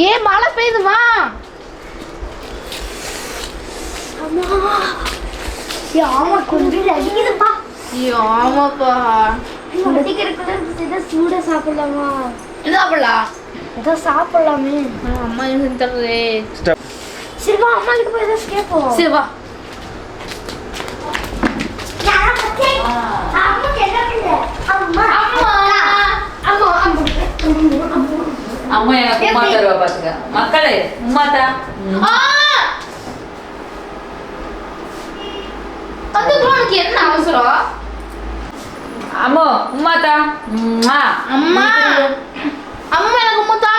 ஏ மழை பெய்யுதுமா? ஆமா கொஞ்சம் அடிக்குதுப்பா. ஆமாப்பா. சூட சாப்பிடலாமா? சாப்பிடலாம் ஏதோ சாப்பிடலாமே. அம்மா சரி வா அம்மா கிட்ட போய் ஏதாச்சும் கேட்போம் சரி வா உமா தருவா பாத்துக்க. மக்களே உமாதா கத்துக்கிறோம் உனக்கு என்ன அவசரம்? அம்மா அம்மோ! உமாதா அம்மா அம்மா எனக்கு முத்தா.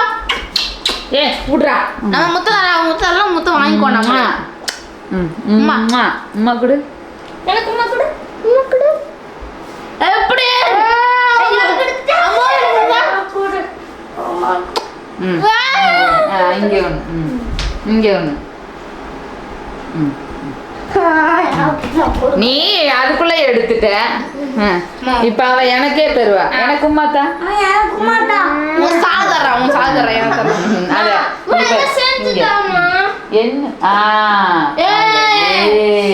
ஏ விட்றா நம்ம முத்த அவங்க முத்தெல்லாம் முத்த வாங்கிக்கோண்டாமா அம்மா அம்மா கொடு. எனக்கு அம்மா கொடு. ம். இங்கே ம். இங்கே ஒன்று நீ அதுக்குள்ள எடுத்துட்ட. இப்ப அவ எனக்கே தருவா. எனக்கு மாத்தா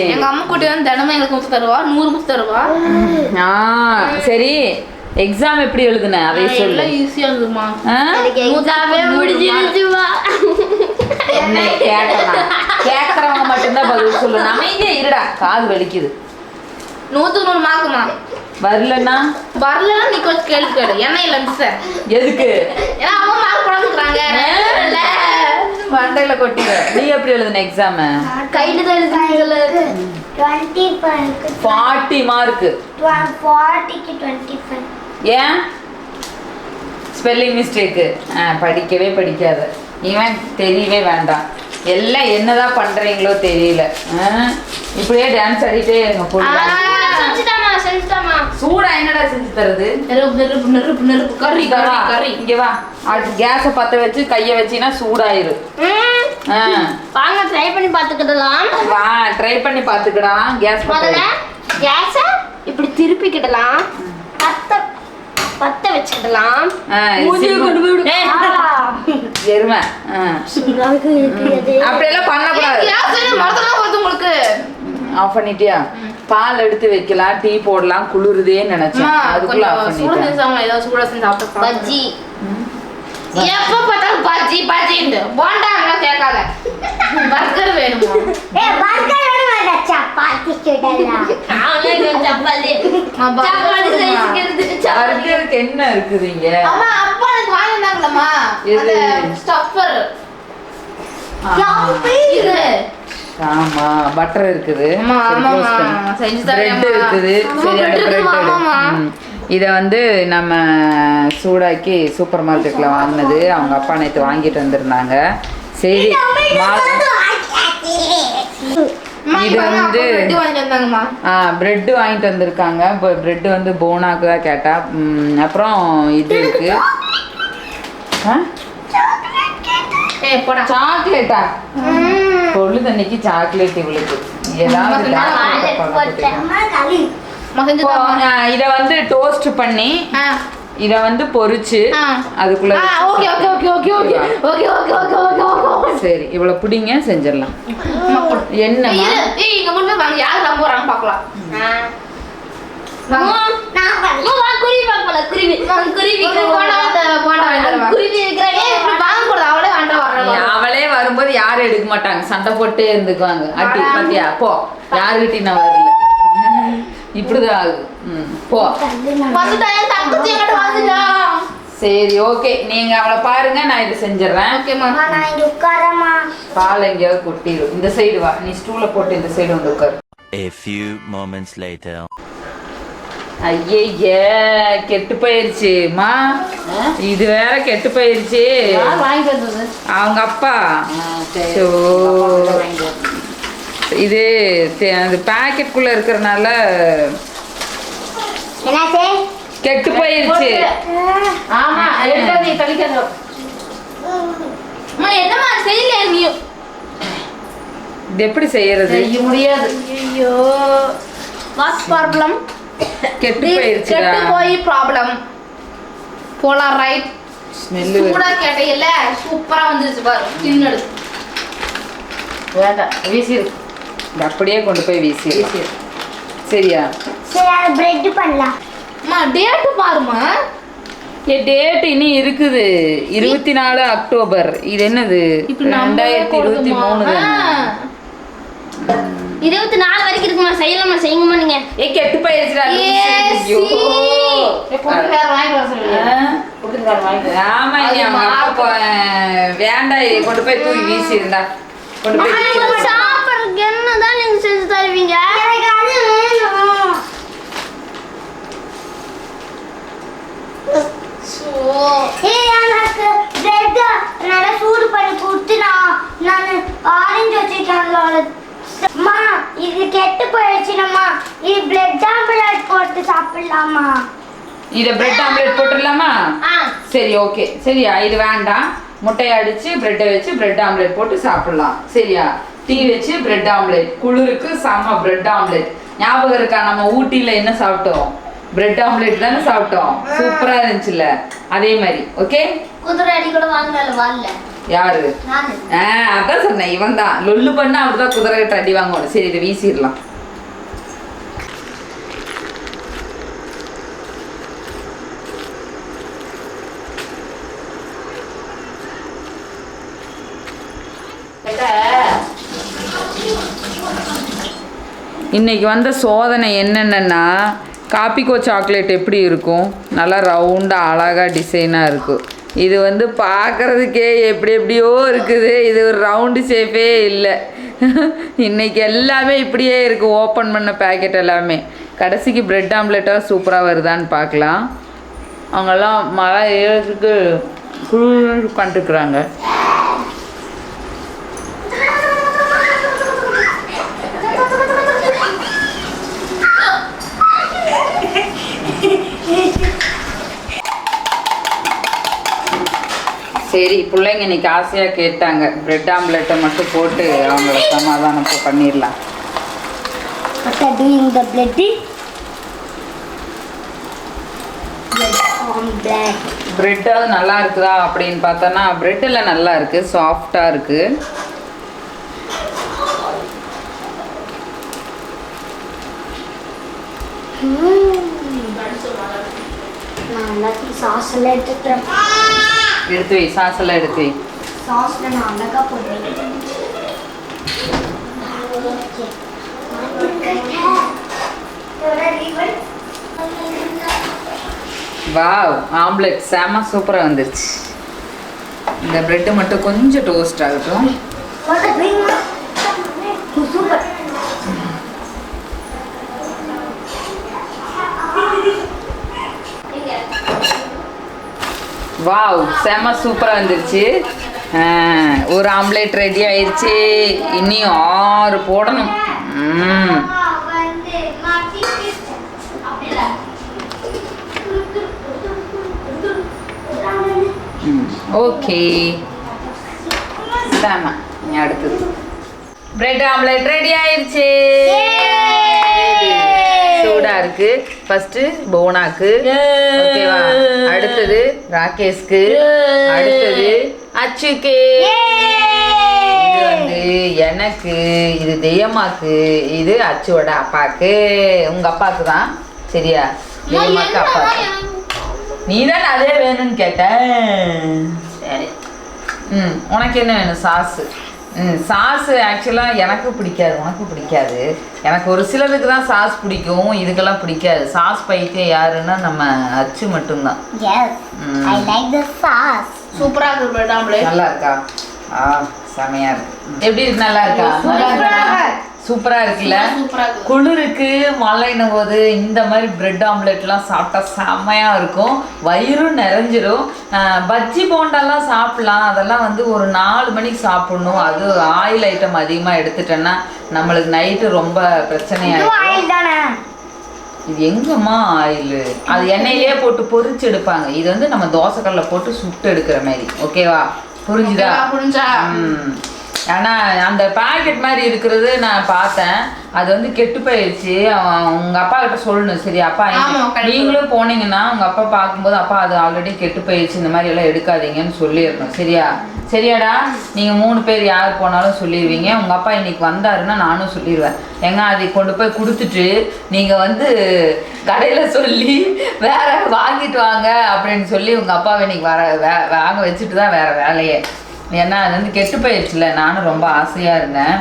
எங்க அம்மா கூட்டி வந்து தினமும் எனக்கு முத்து தருவா நூறு முத்து தருவா. சரி. எக்ஸாம் எப்படி எழுதுன? அதை சொல்லு. ஈஸியா இருந்துமா? என்னை கேட்டனா கேட்கறவங்க மட்டும்தான் பதில் சொல்லணும். அமைதியா இருடா. காது வலிக்குது. நூத்துக்கு நூறு மார்க்குமா வரலன்னா? வரலன்னா நீ கொஞ்சம் கேள்வி கேளு. என்ன இல்ல மிஸ் எதுக்கு? ஏன்னா அவங்க மார்க் இல்ல. மண்டையில கொட்டிட நீ எப்படி எழுதுன எக்ஸாம் கையில தான் எழுதுறீங்கள டுவெண்ட்டி ஃபைவ் ஃபார்ட்டி மார்க்கு. ஃபார்ட்டிக்கு டுவெண்ட்டி ஃபைவ் ஏன்? ஸ்பெல்லிங் மிஸ்டேக்கு படிக்கவே படிக்காத. இவன் தெரியவே வேண்டாம். எல்லாம் என்னதான் பண்றீங்களோ தெரியல. இப்படியே டான்ஸ் ஆடிட்டே இருங்க சூடா என்னடா செஞ்சு தருது? நெருப்பு நெருப்பு நெருப்பு கறி கறி கறி இங்க வா. கேஸ பத்த வச்சு கைய வச்சினா சூடாயிரு வாங்க ட்ரை பண்ணி பார்த்துக்கிடலாம். வா ட்ரை பண்ணி பாத்துக்கடா கேஸ் முதல்ல கேஸை இப்படி திருப்பிக்கிடலாம். பத்த பத்த ஏய், எருமை. அப்படியெல்லாம் பண்ணக்கூடாது. உங்களுக்கு? ஆஃப் பண்ணிட்டியா? பால் எடுத்து வைக்கலாம் டீ போடலாம் குளிருதேன்னு நினைச்சேன். அதுக்குள்ள ஆஃப் பண்ணிட்டேன். பஜ்ஜி. எப்ப பார்த்தாலும் பஜ்ஜி பஜ்ஜின்னு போண்டா எல்லாம் கேட்காத. பர்கர் வேணுமா? ஏ பர்கர் வேணுமா சப்பாத்தி சுடலாம் நானே சப்பாத்தி. சப்பாத்தி அடுத்ததுக்கு என்ன இருக்குதுங்க அம்மா அப்பா எனக்கு வாங்கினாங்களம்மா எது? ஸ்டஃபர் ஆமா இருக்குது. இதை வந்து நம்ம சூடாக்கி சூப்பர் மார்க்கெட்டில் வாங்கினது அவங்க அப்பா நேற்று வாங்கிட்டு வந்திருந்தாங்க. சரி இது வந்து பிரெட் வாங்கிட்டு வந்திருக்காங்க இப்போ பிரெட் வந்து போனாக்கு தான் கேட்டா அப்புறம் இது இருக்கு சாக்லேட்டா பொழுது அன்னைக்கு சாக்லேட் இவளுக்கு ஏதாவது இதை வந்து டோஸ்ட் பண்ணி இத வந்து பொரிச்சு. அதுக்குள்ள okay okay okay okay okay. Okay okay okay okay okay. சரி இவ்வளவு பிடிங்க செஞ்சிடலாம். என்னம்மா? இரு. ஏய் இங்க முன்பு வாங்க. யார் நம்ப போறாங்க பார்க்கலாம். அவளே வரும்போது யாரும் எடுக்க மாட்டாங்க. சண்டை போட்டே இருந்துக்குவாங்க. அட்டி. பாத்தியா? போ. யாருகிட்டயும் நான் வரல. இப்படிதான் ஆகுது. ம், போ. வந்துட்டா, என் தங்கச்சி என்கிட்ட வந்துட்டா. சரி ஓகே நீங்க அவளை பாருங்க நான் இது செஞ்சிடறேன். ஓகேம்மா. நான் இங்க உட்காரமா பால் எங்கேயாவது கொட்டிடும் இந்த சைடு வா. நீ ஸ்டூல போட்டு இந்த சைடு வந்து உட்காரு. A few moments later. ஐயே கெட்டு போயிருச்சுமா இது வேற கெட்டு போயிருச்சு. அவங்க அப்பா. சோ. இது தே- அது பாக்கெட்டுக்குள்ள இருக்கிறனால என்னாச்சு கெட்டு போயிருச்சு. ஆமா, தள்ளிக்காத. அம்மா, என்னம்மா செய்யல நீ? இது எப்படி செய்யறது? செய்ய முடியாது. ஐயோ வாட் ப்ராப்ளம் கெட்டு போயிருச்சுடா. கெட்டு போய் ப்ராப்ளம் போலாம் ரைட் ஸ்மெல்லு சூடா கேட்டையில சூப்பரா வந்துருச்சு பாரு. தின்னடு வேண்டாம் வீசிடு அப்படியே கொண்டு போய் வீசிடு சரியா? சரி அது பிரெட் பண்ணலாம். அம்மா டேட்டு பாருமா ஏ டேட் இனி இருக்குது. இருபத்தி நாலு அக்டோபர். இது என்னது? ரெண்டாயிரத்தி இருபத்தி மூணு இருபத்தி நாலு வரைக்கும் இருக்குமா செய்யலாமா செய்யுங்கம்மா நீங்க. ஏ கெட்டு போயிருச்சுடா ஐயோ. ஆமா நீ அப்பா வேண்டாம் இதை கொண்டு போய் தூக்கி வீசி இருந்தா கொண்டு போய். சாப்பிட்றதுக்கு என்னதான் நீங்க செஞ்சு தருவீங்க எனக்கு அது வேணும் ஏய் எனக்கு பிரெட் நல்லா சூடு பண்ணி கொடுத்து நான் நான் ஆரஞ்சு வச்சிருக்கேன்ல அம்மா இது கெட்டு போயிடுச்சுனம்மா இது பிரெட் ஆம்லெட் போட்டு சாப்பிடலாமா? இதை பிரெட் ஆம்லெட் போட்டுடலாமா? சரி ஓகே சரியா? இது வேண்டாம். முட்டையை அடிச்சு பிரெட்டை வச்சு பிரெட் ஆம்லெட் போட்டு சாப்பிடலாம். சரியா? டீ வச்சு பிரெட் ஆம்லெட் குளிருக்கு செம்ம பிரெட் ஆம்லெட் ஞாபகம் இருக்கா? நம்ம ஊட்டியில என்ன சாப்பிட்டோம்? பிரெட் ஆம்லெட் தானே சாப்பிட்டோம். சூப்பரா இருந்துச்சுல்ல. அதே மாதிரி ஓகே குதிரை அடி கூட வாங்கல வரல யாரு? ஆ அதான் சொன்னேன் இவன் தான் லொல்லு பண்ணா அப்படிதான் குதிரை கிட்ட அடி வாங்கணும் சரி இதை வீசிடலாம். இன்னைக்கு வந்த சோதனை என்னென்னா காப்பிக்கோ சாக்லேட் எப்படி இருக்கும்? நல்லா ரவுண்டாக அழகாக டிசைனாக இருக்கும் இது வந்து பார்க்குறதுக்கே எப்படி எப்படியோ இருக்குது. இது ஒரு ரவுண்டு ஷேப்பே இல்லை. இன்னைக்கு எல்லாமே இப்படியே இருக்குது ஓப்பன் பண்ண பேக்கெட் எல்லாமே. கடைசிக்கு பிரெட் ஆம்லெட்டாக சூப்பராக வருதான்னு பார்க்கலாம். அவங்கெல்லாம் மழை ஏறதுக்கு குழு உட்காந்துருக்குறாங்க சரி பிள்ளைங்க இன்னைக்கு ஆசையாக கேட்டாங்க. பிரெட் ஆம்லெட்டை மட்டும் போட்டு அவங்கள சமாதானம் இப்போ பண்ணிடலாம். are doing the. பிரெட்டாவது நல்லா இருக்குதா அப்படின்னு பார்த்தோன்னா பிரெட்டில் நல்லா இருக்குது சாஃப்டாக இருக்குது நான் எல்லாத்தையும் சாஸ் எல்லாம் எடுத்துக்கிறேன் எடுத்து வை சாஸெல்லாம் எடுத்து வை. சாஸ்ல நான் அழகா போடுவேன் வாவ் ஆம்லெட். செம சூப்பராக வந்துருச்சு. இந்த பிரெட்டு மட்டும் கொஞ்சம் டோஸ்ட் ஆகட்டும். சூப்பர். வாவ் செம சூப்பராக வந்துருச்சு. ஒரு ஆம்லேட் ரெடி ஆயிடுச்சு இன்னியும் ஆறு போடணும். ம். ஓகே. செம அடுத்தது. பிரெட் ஆம்லேட் ரெடி ஆயிடுச்சு இருக்கு. ஃபர்ஸ்ட் போனாக்கு. ஓகேவா அடுத்தது ராகேஷ்க்கு. அடுத்தது அச்சுக்கு. இது வந்து எனக்கு இது தெய்யம்மாக்கு இது அச்சுவோட அப்பாக்கு. உங்க அப்பாக்கு தான். சரியா? தெய்யம்மாக்கு அப்பாக்கு. நீ தானே அதே வேணும்னு கேட்ட. சரி. ம் உனக்கு என்ன வேணும்? சாஸு சாஸ் ஆக்சுவலாக எனக்கு பிடிக்காது உனக்கு பிடிக்காது. எனக்கு ஒரு சிலருக்கு தான் சாஸ் பிடிக்கும் இதுக்கெல்லாம் பிடிக்காது. சாஸ் பைத்தியம் யாருன்னா நம்ம அச்சு மட்டும்தான். Yes, Mm. I like the sauce. சூப்பரா இருக்கு நல்லா இருக்கா? ஆ செமையா இருக்கு. எப்படி இருக்கு? நல்லா இருக்கா. நல்லா இருக்கா சூப்பரா இருக்குல்ல குளிருக்கு மழைன்னும் போது இந்த மாதிரி பிரெட் ஆம்லெட்லாம் சாப்பிட்டா செம்மையா இருக்கும். வயிறும் நிறைஞ்சிரும். பஜ்ஜி போண்டாலாம் சாப்பிடலாம். அதெல்லாம் வந்து ஒரு நாலு மணிக்கு சாப்பிடணும். அது ஆயில் ஐட்டம் அதிகமாக எடுத்துட்டேன்னா நம்மளுக்கு நைட்டு ரொம்ப தானே? இது எங்கம்மா ஆயில் அது எண்ணெயிலே போட்டு பொரிச்சு எடுப்பாங்க. இது வந்து நம்ம தோசைக்கல்ல போட்டு சுட்டு எடுக்கிற மாதிரி. ஓகேவா? புரிஞ்சுதா? புரிஞ்சா? ம் ஆனா அந்த பாக்கெட் மாதிரி இருக்கிறது நான் பார்த்தேன். அது வந்து கெட்டு போயிடுச்சு உங்க அப்பா கிட்ட சொல்லணும். சரி அப்பா. நீங்களும் போனீங்கன்னா உங்க அப்பா பார்க்கும்போது அப்பா அது ஆல்ரெடி கெட்டு போயிடுச்சு இந்த மாதிரி எல்லாம் எடுக்காதீங்கன்னு சொல்லிடணும். சரியா? சரியாடா? நீங்க மூணு பேர் யார் போனாலும் சொல்லிடுவீங்க. உங்க அப்பா இன்னைக்கு வந்தாருன்னா நானும் சொல்லிடுவேன். ஏங்க அதை கொண்டு போய் கொடுத்துட்டு நீங்க வந்து கடையில சொல்லி வேற வாங்கிட்டு வாங்க அப்படின்னு சொல்லி உங்க அப்பாவை இன்னைக்கு வர வே- வாங்க வச்சுட்டு தான் வேற வேலையே. ஏன்னா அது வந்து கெட்டு போயிடுச்சுல நானும் ரொம்ப ஆசையா இருந்தேன்.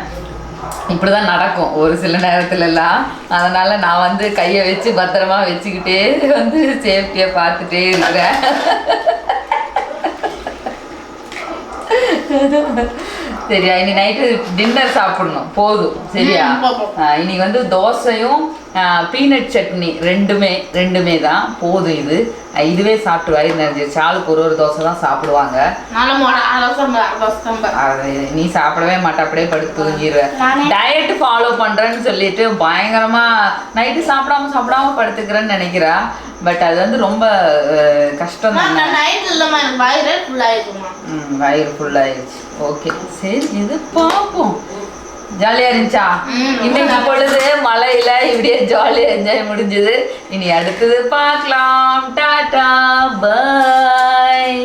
இப்படிதான் நடக்கும். ஒரு சில நேரத்துல எல்லாம் அதனால நான் வந்து கையை வச்சு பத்திரமா வச்சுக்கிட்டே வந்து சேஃப்டியா பார்த்துட்டே இருக்கிறேன். சரியா? இனி நைட்டு டின்னர் சாப்பிடணும். போதும். சரியா? இன்னைக்கு வந்து தோசையும் பீனட் சட்னி ரெண்டுமே ரெண்டுமே தான். போதும் இது. இதுவே சாப்பிட்டு வயிறு நிறைஞ்சிருச்சு. ஆளுக்கு ஒரு ஒரு தோசை தான் சாப்பிடுவாங்க. நீ சாப்பிடவே மாட்ட. அப்படியே படுத்து தூங்கிடுவேன் டயட் ஃபாலோ பண்றேன்னு சொல்லிட்டு பயங்கரமா நைட்டு சாப்பிடாம சாப்பிடாம படுத்துக்கிறேன்னு நினைக்கிறா. பட் அது வந்து ரொம்ப கஷ்டம் தான். வயிறே ஃபுல் ஆயிருக்குமா ம், வயிறு ஃபுல் ஆயிடுச்சு. ஓகே சரி இது பார்ப்போம். ஜாலியா இருந்துச்சா? இன்னைக்கு பொழுது மழையில இப்படியே ஜாலியா என்ஜாய் முடிஞ்சது. இனி அடுத்தது பார்க்கலாம். டாடா பாய்